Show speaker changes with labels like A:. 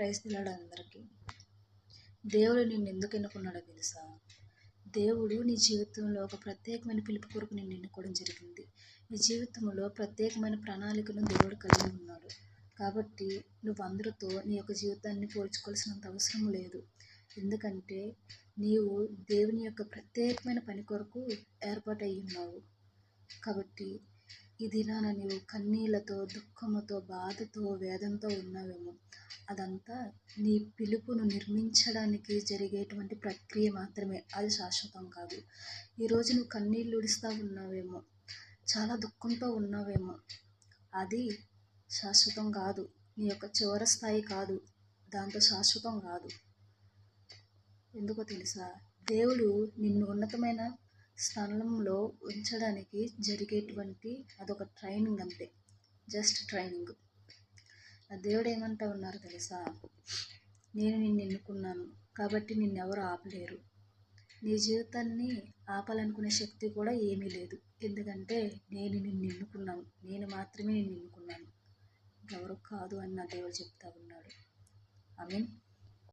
A: Praise తిన్నాడు అందరికీ దేవుడు నిన్ను ఎందుకు ఎన్నుకున్నాడో తెలుసా? దేవుడు నీ జీవితంలో ఒక ప్రత్యేకమైన పిలుపు కొరకు నిన్ను ఎన్నుకోవడం జరిగింది. నీ జీవితంలో ప్రత్యేకమైన ప్రణాళికను దేవుడు కలిగి ఉన్నాడు. కాబట్టి నువ్వు అందరితో నీ యొక్క జీవితాన్ని పోల్చుకోవాల్సినంత అవసరం లేదు. ఎందుకంటే నీవు దేవుని యొక్క ప్రత్యేకమైన పని కొరకు ఏర్పాటై ఉన్నావు. కాబట్టి ఈ దినాన నీవు కన్నీళ్ళతో దుఃఖముతో బాధతో వేదంతో ఉన్నావేమో. అదంతా నీ పిలుపును నిర్మించడానికి జరిగేటువంటి ప్రక్రియ మాత్రమే. అది శాశ్వతం కాదు. ఈరోజు నువ్వు కన్నీళ్ళు ఉడిస్తూ ఉన్నావేమో. చాలా దుఃఖంతో ఉన్నావేమో. అది శాశ్వతం కాదు. నీ యొక్క చివరి స్థాయి కాదు. దాంతో శాశ్వతం కాదు. ఎందుకో తెలుసా? దేవుడు నిన్ను ఉన్నతమైన స్థలంలో ఉంచడానికి జరిగేటువంటి అదొక ట్రైనింగ్ అంతే. Just training. ఆ దేవుడు ఏమంటా ఉన్నారు తెలుసా? నేను నిన్ను ఎన్నుకున్నాను కాబట్టి నిన్నెవరు ఆపలేరు. నీ జీవితాన్ని ఆపాలనుకునే శక్తి కూడా ఏమీ లేదు. ఎందుకంటే నేను నిన్ను ఎన్నుకున్నాను. నేను మాత్రమే నిన్ను ఎన్నుకున్నాను. ఎవరు కాదు అని నా దేవుడు చెప్తా ఉన్నాడు. I mean